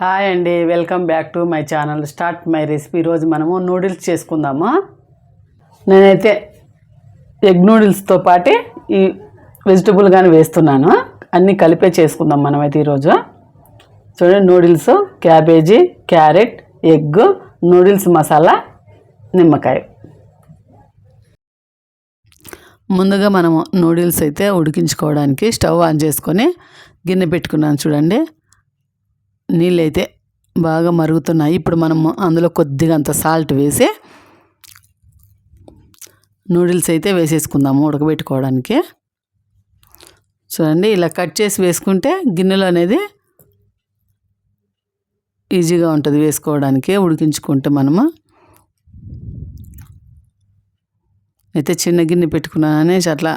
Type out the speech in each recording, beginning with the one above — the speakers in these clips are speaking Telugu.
హాయ్ అండి welcome back to my channel start my recipe. ఈరోజు మనము నూడిల్స్ చేసుకుందాము? నేనైతే ఎగ్ నూడిల్స్తో పాటు ఈ వెజిటబుల్ కానీ వేస్తున్నాను. అన్నీ కలిపే చేసుకుందాం మనమైతే ఈరోజు. చూడండి noodles cabbage carrot egg noodles masala నిమ్మకాయ. ముందుగా మనము నూడిల్స్ అయితే ఉడికించుకోవడానికి స్టవ్ ఆన్ చేసుకొని గిన్నె పెట్టుకున్నాను చూడండి. నీళ్ళైతే బాగా మరుగుతున్నాయి. ఇప్పుడు మనము అందులో కొద్దిగా అంత సాల్ట్ వేసి నూడిల్స్ అయితే వేసేసుకుందాము ఉడకబెట్టుకోవడానికి. చూడండి ఇలా కట్ చేసి వేసుకుంటే గిన్నెలో అనేది ఈజీగా ఉంటుంది వేసుకోవడానికి ఉడికించుకుంటే మనము. అయితే చిన్న గిన్నె పెట్టుకున్నాను అనేసి అట్లా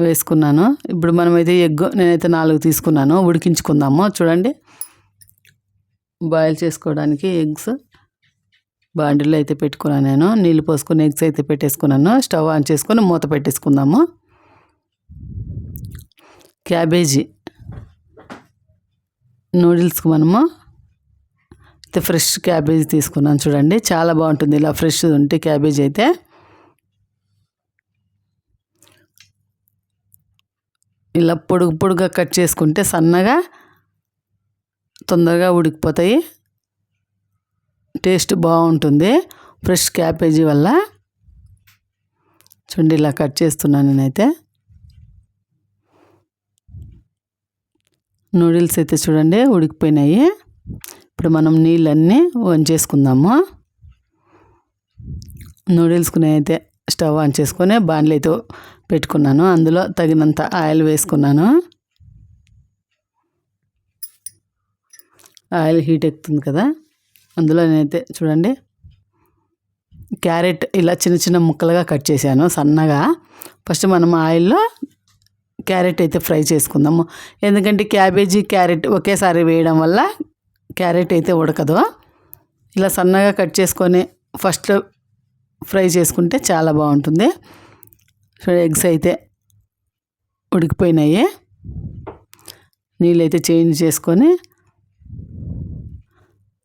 వేసుకున్నాను. ఇప్పుడు మనమైతే ఎగ్ నేనైతే నాలుగు తీసుకున్నాను. ఉడికించుకుందాము. చూడండి. బాయిల్ చేసుకోవడానికి ఎగ్స్ బాండిలో అయితే పెట్టుకున్నాను నేను. నీళ్ళు పోసుకొని ఎగ్స్ అయితే పెట్టేసుకున్నాను. స్టవ్ ఆన్ చేసుకొని మూత పెట్టేసుకుందాము. క్యాబేజీ నూడిల్స్కి మనము అయితే ఫ్రెష్ క్యాబేజీ తీసుకున్నాను. చూడండి. చాలా బాగుంటుంది. ఇలా ఫ్రెష్ ఉంటే క్యాబేజీ అయితే. ఇలా పొడుగు పొడుగా కట్ చేసుకుంటే సన్నగా తొందరగా ఉడికిపోతాయి. టేస్ట్ బాగుంటుంది. ఫ్రెష్ క్యాబేజీ వల్ల. చూడండి ఇలా కట్ చేస్తున్నాను నేనైతే. నూడిల్స్ అయితే చూడండి ఉడికిపోయినాయి. ఇప్పుడు మనం నీళ్ళన్నీ వంచేసుకుందాము. నూడిల్స్కి నేనైతే స్టవ్ ఆన్ చేసుకొని బాండ్లు పెట్టుకున్నాను. అందులో తగినంత ఆయిల్ వేసుకున్నాను. ఆయిల్ హీట్ ఎక్కుతుంది కదా. అందులో నేనైతే చూడండి క్యారెట్ ఇలా చిన్న చిన్న ముక్కలుగా కట్ చేశాను సన్నగా. ఫస్ట్ మనం ఆయిల్లో క్యారెట్ అయితే ఫ్రై చేసుకుందాము. ఎందుకంటే క్యాబేజీ క్యారెట్ ఒకేసారి వేయడం వల్ల క్యారెట్ అయితే ఉడకదు. ఇలా సన్నగా కట్ చేసుకొని ఫస్ట్ ఫ్రై చేసుకుంటే చాలా బాగుంటుంది. ఎగ్స్ అయితే ఉడికిపోయినాయి. నీళ్ళు అయితే చేంజ్ చేసుకొని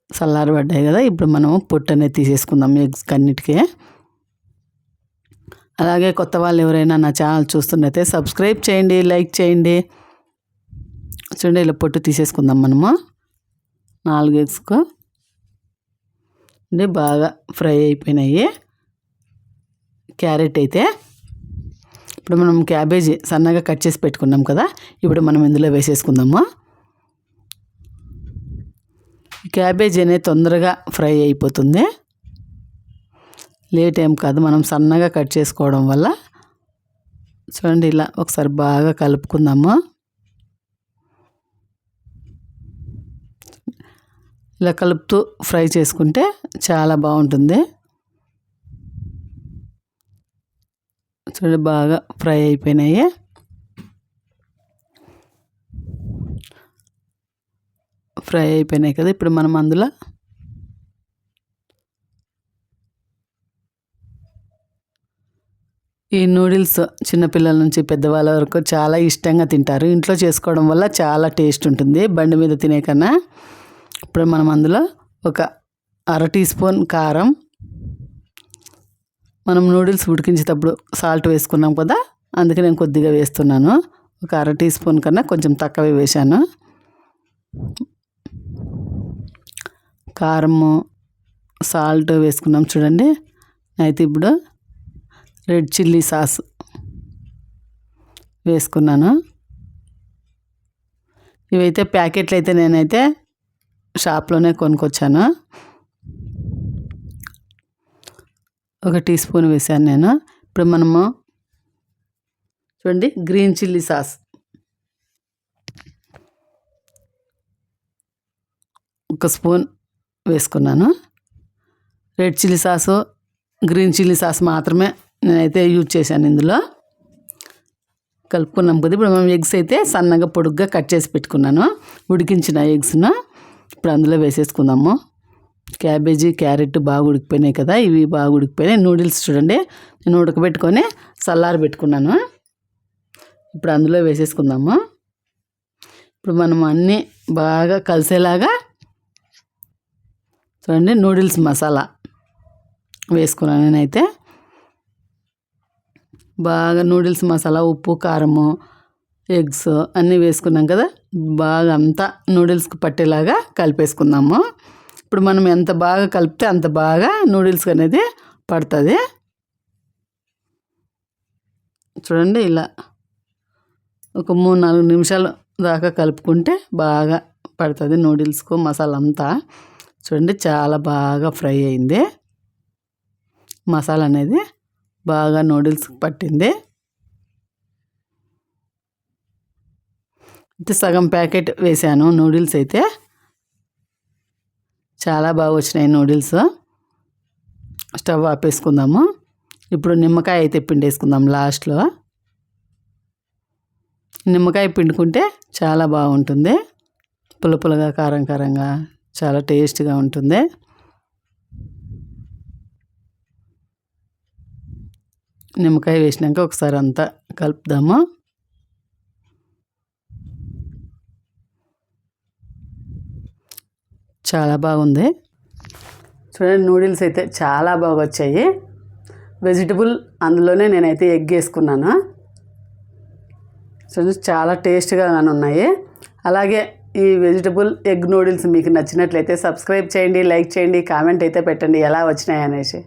చల్లారబడ్డాయి కదా ఇప్పుడు మనము పొట్టు అనేది తీసేసుకుందాం ఎగ్స్ అన్నిటికీ అలాగే కొత్త వాళ్ళు ఎవరైనా నా ఛానల్ చూస్తున్నైతే సబ్స్క్రైబ్ చేయండి లైక్ చేయండి. చూడండి ఇలా పొట్టు తీసేసుకుందాం మనము. నాలుగు ఎగ్స్కు. అంటే బాగా ఫ్రై అయిపోయినాయి. క్యారెట్ అయితే ఇప్పుడు మనం క్యాబేజీ సన్నగా కట్ చేసి పెట్టుకున్నాం కదా ఇప్పుడు మనం ఇందులో వేసేసుకుందాము? క్యాబేజీ అనేది తొందరగా ఫ్రై అయిపోతుంది. లేట్ ఏం కాదు మనం సన్నగా కట్ చేసుకోవడం వల్ల. చూడండి ఇలా ఒకసారి బాగా కలుపుకుందాము? ఇలా కలుపుతూ ఫ్రై చేసుకుంటే చాలా బాగుంటుంది. చూడండి బాగా ఫ్రై అయిపోయినాయి. ఫ్రై అయిపోయినాయి కదా ఇప్పుడు మనం అందులో ఈ నూడిల్స్ చిన్నపిల్లల నుంచి పెద్దవాళ్ళ వరకు చాలా ఇష్టంగా తింటారు. ఇంట్లో చేసుకోవడం వల్ల చాలా టేస్ట్ ఉంటుంది. బండి మీద తినే కన్నా ఇప్పుడు మనం అందులో ఒక అర టీ స్పూన్ కారం మనం నూడిల్స్ ఉడికించేటప్పుడు సాల్ట్ వేసుకున్నాం కదా అందుకే నేను కొద్దిగా వేస్తున్నాను. ఒక అర టీ స్పూన్ కన్నా కొంచెం తక్కువే వేశాను. కారము సాల్ట్ వేసుకున్నాం చూడండి. అయితే ఇప్పుడు రెడ్ చిల్లీ సాస్ వేసుకున్నాను. ఇవైతే ప్యాకెట్లు అయితే నేనైతే షాప్లోనే కొనుక్కొచ్చాను. ఒక టీ స్పూన్ వేసాను నేను. ఇప్పుడు మనము చూడండి గ్రీన్ చిల్లీ సాస్. ఒక స్పూన్ వేసుకున్నాను. Red chilli sauce green chilli sauce మాత్రమే నేనైతే యూజ్ చేశాను ఇందులో. కలుపుకున్నాం కదా ఇప్పుడు మనం ఎగ్స్ అయితే సన్నగా పొడుగ్గా కట్ చేసి పెట్టుకున్నాను. ఉడికించిన ఎగ్స్ను ఇప్పుడు అందులో వేసేసుకుందాము. క్యాబేజీ క్యారెట్ బాగా ఉడికిపోయినాయి కదా ఇవి బాగా ఉడికిపోయినాయి. నూడిల్స్ చూడండి నేను ఉడకబెట్టుకొని చల్లారి పెట్టుకున్నాను. ఇప్పుడు అందులో వేసేసుకుందాము. ఇప్పుడు మనం అన్నీ బాగా కలిసేలాగా చూడండి నూడిల్స్ మసాలా వేసుకున్నాను నేనైతే. బాగా నూడిల్స్ మసాలా ఉప్పు కారము ఎగ్స్ అన్నీ వేసుకున్నాం కదా బాగా అంతా నూడిల్స్కి పట్టేలాగా కలిపేసుకుందాము. ఇప్పుడు మనం ఎంత బాగా కలిపితే అంత బాగా నూడిల్స్ అనేది పడుతుంది. చూడండి ఇలా ఒక మూడు నాలుగు నిమిషాలు దాకా కలుపుకుంటే బాగా పడుతుంది నూడిల్స్కు మసాలా అంతా. చూడండి చాలా బాగా ఫ్రై అయింది. మసాలా అనేది బాగా నూడిల్స్ పట్టింది. అయితే సగం ప్యాకెట్ వేసాను నూడిల్స్ అయితే. చాలా బాగా వచ్చినాయి నూడిల్స్. స్టవ్ ఆపేసుకుందాము. ఇప్పుడు నిమ్మకాయ అయితే పిండేసుకుందాం లాస్ట్లో. నిమ్మకాయ పిండుకుంటే చాలా బాగుంటుంది. పులపులగా కారం కారంగా చాలా టేస్ట్గా ఉంటుంది. నిమ్మకాయ వేసినాక ఒకసారి అంతా కలుపుదాము. చాలా బాగుంది. చూడండి నూడిల్స్ అయితే చాలా బాగా వచ్చాయి వెజిటబుల్ అందులోనే నేనైతే ఎగ్ వేసుకున్నాను. చూడండి చాలా టేస్ట్గా ఉన్నాయి. అలాగే ఈ వెజిటబుల్ ఎగ్ నూడిల్స్ మీకు నచ్చినట్లయితే సబ్స్క్రైబ్ చేయండి లైక్ చేయండి కామెంట్ అయితే పెట్టండి ఎలా వచ్చినాయి అనేసి